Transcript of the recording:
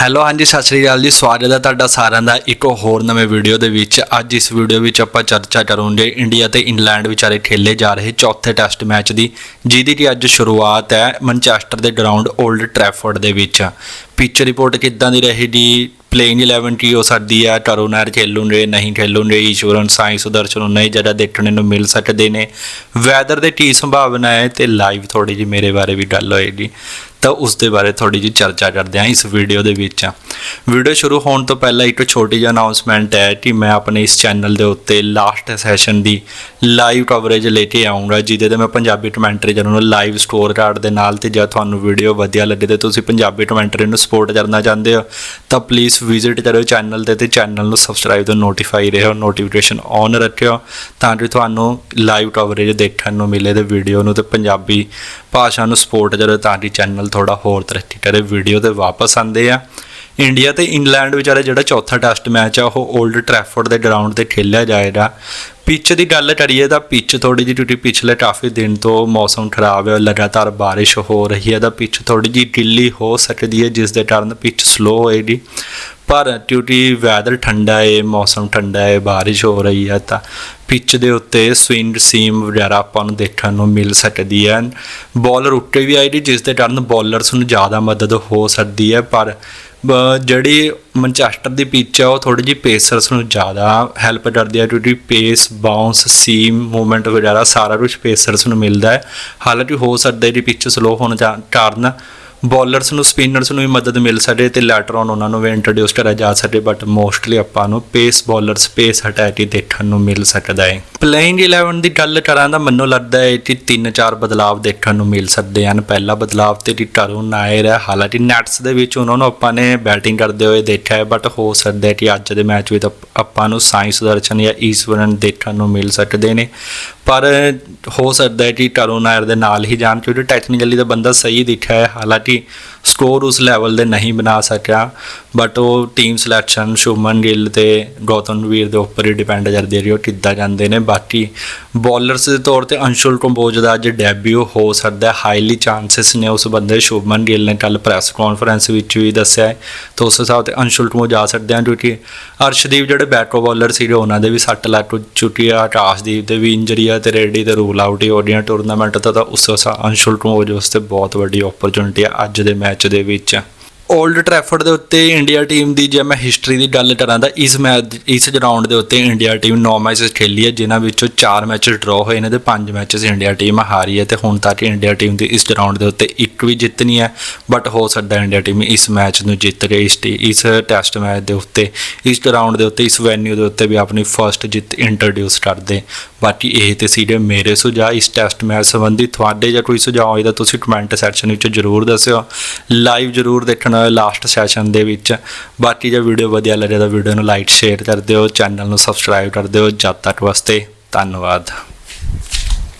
Hello ਹਾਂਜੀ, ਸਤਿ ਸ਼੍ਰੀ ਅਕਾਲ ਜੀ। ਸਵਾਗਤ ਹੈ ਤੁਹਾਡਾ ਸਾਰਿਆਂ ਦਾ ਇੱਕ ਹੋਰ ਨਵੇਂ ਵੀਡੀਓ ਦੇ ਵਿੱਚ। ਅੱਜ ਇਸ ਵੀਡੀਓ ਵਿੱਚ ਆਪਾਂ ਚਰਚਾ ਕਰੂੰਗੇ ਇੰਡੀਆ ਤੇ ਇੰਗਲੈਂਡ ਵਿਚਾਰੇ ਖੇਲੇ ਜਾ ਰਹੇ ਚੌਥੇ ਟੈਸਟ ਮੈਚ ਦੀ, ਜਿਹਦੀ ਕਿ ਅੱਜ ਸ਼ੁਰੂਆਤ ਹੈ ਮੈਨਚੈਸਟਰ ਦੇ ਗਰਾਊਂਡ 올ਡ ਟ੍ਰੈਫੋਰਡ ਦੇ ਵਿੱਚ। ਪਿੱਚ ਰਿਪੋਰਟ ਕਿੱਦਾਂ ਦੀ ਰਹੇਗੀ? ਪਲੇਇੰਗ 11 ਕੀ ਹੋ ਸਕਦੀ ਹੈ? ਕਰੋਨਾਰ ਖੇਲੂਗੇ ਨਹੀਂ ਖੇਲੂਗੇ ਈਸ਼ਵਰਨ ਸਾਈ ਸੁਦਰਸ਼ਨ ਨਹੀਂ ਜਗ੍ਹਾ ਦੇਖਣ ਨੂੰ ਮਿਲ ਸਕਦੇ ਨੇ? ਵੈਦਰ ਦੇ ਕੀ ਸੰਭਾਵਨਾ ਹੈ? ਤੇ ਲਾਈਵ ਥੋੜੀ ਜਿਹੀ ਮੇਰੇ ਬਾਰੇ ਵੀ ਗੱਲ ਹੋਏਗੀ। ਤਾਂ ਉਸ ਦੇ ਬਾਰੇ ਥੋੜੀ ਜਿਹੀ ਚਰਚਾ ਕਰਦੇ ਹਾਂ ਇਸ ਵੀਡੀਓ ਦੇ ਵਿੱਚ। ਵੀਡੀਓ ਸ਼ੁਰੂ ਹੋਣ ਤੋਂ ਪਹਿਲਾਂ ਇੱਕ ਛੋਟੀ ਜਿਹੀ ਅਨਾਉਂਸਮੈਂਟ ਹੈ ਕਿ ਮੈਂ ਆਪਣੇ ਇਸ ਚੈਨਲ ਦੇ ਉੱਤੇ ਲਾਸਟ ਸੈਸ਼ਨ ਦੀ ਲਾਈਵ ਕਵਰੇਜ ਲੈ ਕੇ ਆਉਂਗਾ ਜਿਹਦੇ ਤੇ ਮੈਂ ਪੰਜਾਬੀ ਕਮੈਂਟਰੀ ਜਰੂਰ ਲਾਈਵ ਸਕੋਰ ਕਾਰਡ ਦੇ ਨਾਲ ਤੇ ਜੇ ਤੁਹਾਨੂੰ ਵੀਡੀਓ ਵਧੀਆ ਲੱਗੇ ਤੇ ਤੁਸੀਂ ਪੰਜਾਬੀ ਕਮੈਂਟਰੀ ਨੂੰ ਸਪੋਰਟ ਕਰਨਾ ਚਾਹੁੰਦੇ ਹੋ, ਤਾਂ ਪਲੀਜ਼ ਵਿਜ਼ਿਟ ਕਰਿਓ ਚੈਨਲ ਤੇ ਤੇ ਚੈਨਲ ਨੂੰ ਸਬਸਕ੍ਰਾਈਬ ਤੇ ਨੋਟੀਫਾਈ ਰਹੋ ਨੋਟੀਫਿਕੇਸ਼ਨ ਔਨ ਰੱਖਿਓ, ਤਾਂ ਕਿ ਤੁਹਾਨੂੰ ਲਾਈਵ ਕਵਰੇਜ ਦੇਖਣ ਨੂੰ ਮਿਲੇ ਤੇ ਵੀਡੀਓ ਨੂੰ ਤੇ ਪੰਜਾਬੀ ਭਾਸ਼ਾ ਨੂੰ ਸਪੋਰਟ ਕਰੋ ਤਾਂ ਕਿ ਚੈਨਲ ਥੋੜਾ ਹੋਰ ਤਰੱਕੀ ਕਰੇ ਵੀਡੀਓ ਤੇ ਵਾਪਸ ਆਉਂਦੇ ਆ। ਇੰਡੀਆ ਤੇ ਇੰਗਲੈਂਡ ਵਿਚਾਰੇ ਜਿਹੜਾ ਚੌਥਾ ਟੈਸਟ ਮੈਚ ਆ, ਉਹ 올ਡ ਟ੍ਰੈਫੋਰਡ ਦੇ ਗਰਾਊਂਡ ਤੇ ਖੇਲਿਆ ਜਾਏਗਾ। ਪਿੱਚ ਦੀ ਗੱਲ ਕਰੀਏ ਤਾਂ ਪਿੱਚ ਥੋੜੀ ਜਿਹੀ ਟੁੱਟੀ ਪਿਛਲੇ ਕਾਫੀ ਦਿਨ ਤੋਂ ਮੌਸਮ ਖਰਾਬ ਹੈ, ਲਗਾਤਾਰ ਬਾਰਿਸ਼ ਹੋ ਰਹੀ ਹੈ, ਤਾਂ ਪਿੱਚ ਥੋੜੀ ਜਿਹੀ ਢਿੱਲੀ ਹੋ ਸਕਦੀ ਹੈ, ਜਿਸ ਦੇ ਕਾਰਨ ਪਿੱਚ ਸਲੋ ਹੋਏਗੀ। ਪਰ ਕਿਉਂਕਿ ਵੈਦਰ ਠੰਡਾ ਏ, ਮੌਸਮ ਠੰਡਾ ਏ, ਬਾਰਿਸ਼ ਹੋ ਰਹੀ ਹੈ ਤਾਂ ਪਿੱਚ ਦੇ ਉੱਤੇ ਸਵਿੰਗ ਸੀਮ ਵਗੈਰਾ ਆਪਾਂ ਨੂੰ ਦੇਖਣ ਨੂੰ ਮਿਲ ਸਕਦੀ ਹੈ। ਬੋਲਰ ਉੱਤੇ ਵੀ ਆਏਗੀ ਜਿਸ ਦੇ ਕਾਰਨ ਬੋਲਰਸ ਨੂੰ ਜ਼ਿਆਦਾ ਮਦਦ ਹੋ ਸਕਦੀ ਹੈ, ਪਰ ਜਿਹੜੀ ਮਨਚੈਸਟਰ ਦੀ ਪਿੱਚ ਹੈ ਉਹ ਥੋੜੀ ਜਿਹੀ ਪੇਸਰਸ ਨੂੰ ਜ਼ਿਆਦਾ ਹੈਲਪ ਕਰਦੀ ਹੈ, ਕਿਉਂਕਿ ਪੇਸ ਬਾਉਂਸ ਸੀਮ ਮੂਵਮੈਂਟ ਵਗੈਰਾ ਸਾਰਾ ਕੁਝ ਪੇਸਰਸ ਨੂੰ ਮਿਲਦਾ ਹੈ। ਹਾਲਾਂਕਿ ਹੋ ਸਕਦਾ ਹੈ ਕਿ ਪਿੱਚ ਸਲੋ ਹੋਣ ਜਾ- ਕਾਰਨ ਬੋਲਰਸ ਨੂੰ, ਸਪਿਨਰਸ ਨੂੰ ਵੀ ਮਦਦ ਮਿਲ ਸਕੇ ਤੇ ਲੈਟਰ ਔਨ ਉਹਨਾਂ ਨੂੰ ਵੀ ਇੰਟਰੋਡਿਊਸ ਕਰਿਆ ਜਾ ਸਕੇ ਬਟ ਮੋਸਟਲੀ ਆਪਾਂ ਨੂੰ ਪੇਸ ਬੋਲਰਸ ਪੇਸ ਅਟੈਕ ਹੀ ਦੇਖਣ ਨੂੰ ਮਿਲ ਸਕਦਾ ਹੈ। ਪਲੇਇੰਗ 11 ਦੀ ਗੱਲ ਕਰਾਂ ਤਾਂ ਮੈਨੂੰ ਲੱਗਦਾ ਹੈ ਕਿ ਤਿੰਨ ਚਾਰ ਬਦਲਾਵ ਦੇਖਣ ਨੂੰ ਮਿਲ ਸਕਦੇ ਹਨ। ਪਹਿਲਾ ਬਦਲਾਵ ਤੇ ਕਿ ਕਰੂਨ ਨਾਇਰ ਹੈ। ਹਾਲਾਂਕਿ ਨੈਟਸ ਦੇ ਵਿੱਚ ਉਹਨਾਂ ਨੂੰ ਆਪਾਂ ਨੇ ਬੈਟਿੰਗ ਕਰਦੇ ਹੋਏ ਦੇਖਿਆ ਹੈ ਬਟ ਹੋ ਸਕਦਾ ਹੈ ਕਿ ਅੱਜ ਦੇ ਮੈਚ ਵਿੱਚ ਆਪਾਂ ਨੂੰ ਸਾਇੰਸ ਦਰਸ਼ਨ ਜਾਂ ਈਸਵਰਨ ਦੇਖਣ ਨੂੰ ਮਿਲ ਸਕਦੇ ਨੇ। ਪਰ ਹੋ ਸਕਦਾ ਹੈ ਕਿ ਕਰੂਨ ਨਾਇਰ ਦੇ ਨਾਲ ਹੀ ਜਾਣ, ਕਿਉਂਕਿ ਟੈਕਨੀਕਲੀ ਤਾਂ ਬੰਦਾ ਸਹੀ ਦਿਖਿਆ ਹੈ। ਹਾਲਾਂਕਿ aquí ਸਕੋਰ ਉਸ ਲੈਵਲ ਦੇ ਨਹੀਂ ਬਣਾ ਸਕਿਆ ਬਟ ਉਹ ਟੀਮ ਸਿਲੈਕਸ਼ਨ ਸ਼ੁਭਮਨ ਗਿੱਲ ਤੇ ਗੌਤਮ ਵੀਰ ਦੇ ਉੱਪਰ ਹੀ ਡਿਪੈਂਡ ਕਰਦੀ ਹੈ ਕਿ ਉਹ ਕਿੱਦਾਂ ਜਾਂਦੇ ਨੇ। ਬਾਕੀ ਬੋਲਰਸ ਦੇ ਤੌਰ ਤੇ ਅੰਸ਼ੁਲ ਕੰਬੋਜ ਦਾ ਅੱਜ ਡੈਬਿਊ ਹੋ ਸਕਦਾ ਹੈ। ਹਾਈਲੀ ਚਾਂਸਸ ਨੇ ਉਸ ਬੰਦੇ ਸ਼ੁਭਮਨ ਗਿੱਲ ਨੇ ਕੱਲ ਪ੍ਰੈਸ ਕਾਨਫਰੰਸ ਵਿੱਚ ਵੀ ਦੱਸਿਆ ਤਾਂ ਉਸ ਹਿਸਾਬ ਤੇ ਅੰਸ਼ੁਲ ਕੰਬੋਜ ਜਾ ਸਕਦੇ ਹਨ ਕਿਉਂਕਿ ਅਰਸ਼ਦੀਪ ਜਿਹੜੇ ਬੈਟਰ ਬੋਲਰ ਸੀਗੇ, ਉਹਨਾਂ ਦੇ ਵੀ ਸੱਟ ਲੱਗ ਚੁੱਕੀ ਆ ਆਕਾਸ਼ਦੀਪ ਦੇ ਵੀ ਇੰਜਰੀ ਆ ਤੇ ਰੈਡੀ ਤੇ ਰੂਲ ਆਊਟ ਹੀ ਹੋ ਰਹੀਆਂ ਟੂਰਨਾਮੈਂਟ ਤਾਂ ਉਸ ਹਿਸਾਬ ਅੰਸ਼ੁਲ ਕੰਬੋਜ ਵਾਸਤੇ ਬਹੁਤ ਵੱਡੀ ਓਪਰਚੁਨਿਟੀ ਆ ਅੱਜ ਦੇ ਮੈਚ ਮੈਚ ਦੇ ਵਿੱਚ। 올ਡ ਟ੍ਰੈਫੋਰਡ ਦੇ ਉੱਤੇ ਇੰਡੀਆ ਟੀਮ ਦੀ ਜੇ ਮੈਂ ਹਿਸਟਰੀ ਦੀ ਗੱਲ ਕਰਾਂ ਤਾਂ ਇਸ ਮੈਚ, ਇਸ ਗਰਾਊਂਡ ਦੇ ਉੱਤੇ ਇੰਡੀਆ ਟੀਮ 9 ਮੈਚਸ ਖੇਲੀ ਹੈ, ਜਿਨ੍ਹਾਂ ਵਿੱਚੋਂ 4 ਮੈਚਸ ਡਰਾਅ ਹੋਏ ਨੇ ਤੇ 5 ਮੈਚਸ ਇੰਡੀਆ ਟੀਮ ਹਾਰੀ ਹੈ ਤੇ ਹੁਣ ਤੱਕ ਇੰਡੀਆ ਟੀਮ ਦੀ ਇਸ ਗਰਾਊਂਡ ਦੇ ਉੱਤੇ ਇੱਕ ਵੀ ਜਿੱਤ ਨਹੀਂ ਹੈ। ਬਟ ਹੋ ਸਕਦਾ ਇੰਡੀਆ ਟੀਮ ਇਸ ਮੈਚ ਨੂੰ ਜਿੱਤ ਕੇ ਇਸ ਟੀ- ਇਸ ਟੈਸਟ ਮੈਚ ਦੇ ਉੱਤੇ, ਇਸ ਗਰਾਊਂਡ ਦੇ ਉੱਤੇ, ਇਸ ਵੈਨਿਊ ਦੇ ਉੱਤੇ ਵੀ ਆਪਣੀ ਫਰਸਟ ਜਿੱਤ ਇੰਟਰੋਡਿਊਸ ਕਰ ਦੇ। ਬਾਕੀ ਇਹ ਤੇ ਸੀਗੇ ਮੇਰੇ ਸੁਝਾਅ। ਇਸ ਟੈਸਟ ਮੈਚ ਸੰਬੰਧੀ ਤੁਹਾਡੇ ਜਾਂ ਕੋਈ ਸੁਝਾਅ ਹੋਏ ਤਾਂ ਤੁਸੀਂ ਕਮੈਂਟ ਸੈਕਸ਼ਨ ਵਿੱਚ ਜਰੂਰ ਦੱਸਿਓ। ਲਾਈਵ ਜਰੂਰ ਦੇਖਣਾ ਲਾਸਟ ਸੈਸ਼ਨ ਦੇ ਵਿੱਚ। ਬਾਕੀ ਜੇ ਵੀਡੀਓ ਵਧੀਆ ਲੱਗੇ ਤਾਂ ਵੀਡੀਓ ਨੂੰ ਲਾਈਕ ਸ਼ੇਅਰ ਕਰ ਦਿਓ। ਚੈਨਲ ਨੂੰ ਸਬਸਕ੍ਰਾਈਬ ਕਰ ਦਿਓ। ਜਦ ਤੱਕ ਵਾਸਤੇ ਧੰਨਵਾਦ।